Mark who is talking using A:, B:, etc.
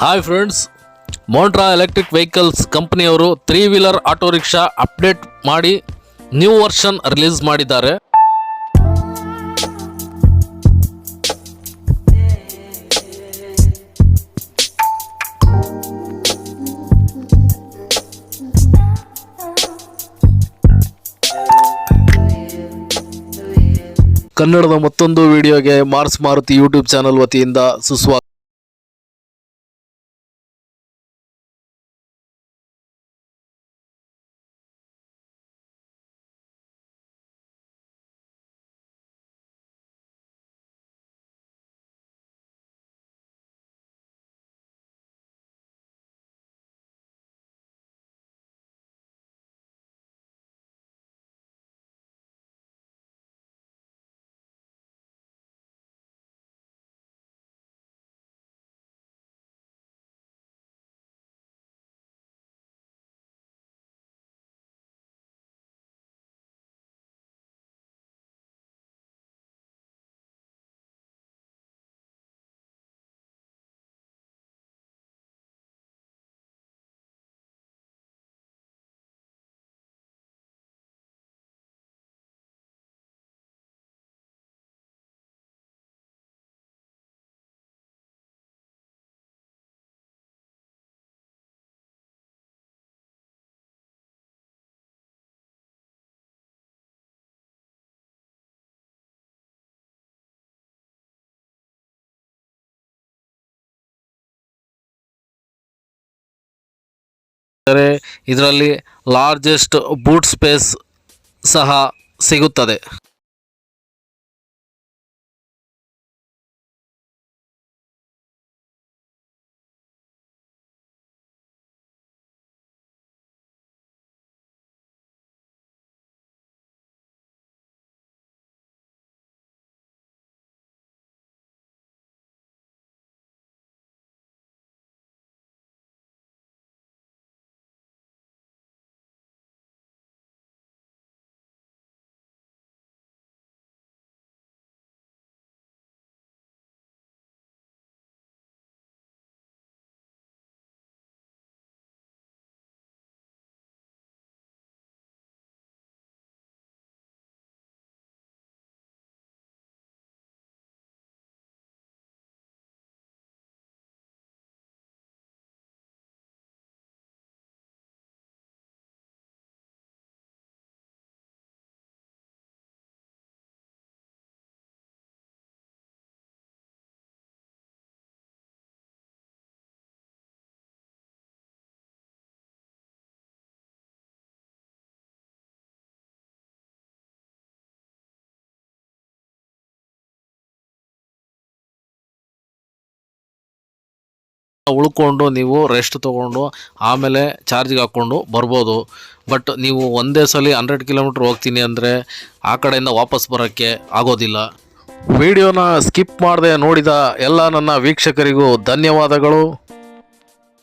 A: Hi friends Montra electric vehicles ಕಂಪ್ನಿಯವರು three wheeler auto rickshaw update ಮಾಡಿ new version release ಮಾಡಿದ್ದಾರೆ. ಕನ್ನಡದ ಮತ್ತೊಂದು ವಿಡಿಯೋಗೆ ಮಾರ್ಸ್ ಮಾರುತಿ ಯೂಟ್ಯೂಬ್ ಚಾನಲ್ ವತಿಯಿಂದ ಸುಸ್ವಾಗತ. ಇದರಲ್ಲಿ ಲಾರ್ಜೆಸ್ಟ್ ಬೂಟ್ ಸ್ಪೇಸ್ ಸಹ ಸಿಗುತ್ತದೆ. ಉಳ್ಕೊಂಡು ನೀವು ರೆಸ್ಟ್ ತೊಗೊಂಡು ಆಮೇಲೆ ಚಾರ್ಜ್ಗೆ ಹಾಕ್ಕೊಂಡು ಬರ್ಬೋದು. ಬಟ್ ನೀವು ಒಂದೇ ಸಲ ಹಂಡ್ರೆಡ್ ಕಿಲೋಮೀಟ್ರ್ ಹೋಗ್ತೀನಿ ಅಂದರೆ ಆ ಕಡೆಯಿಂದ ವಾಪಸ್ ಬರೋಕ್ಕೆ ಆಗೋದಿಲ್ಲ. ವಿಡಿಯೋನ ಸ್ಕಿಪ್ ಮಾಡದೆ ನೋಡಿದ ಎಲ್ಲ ನನ್ನ ವೀಕ್ಷಕರಿಗೂ ಧನ್ಯವಾದಗಳು.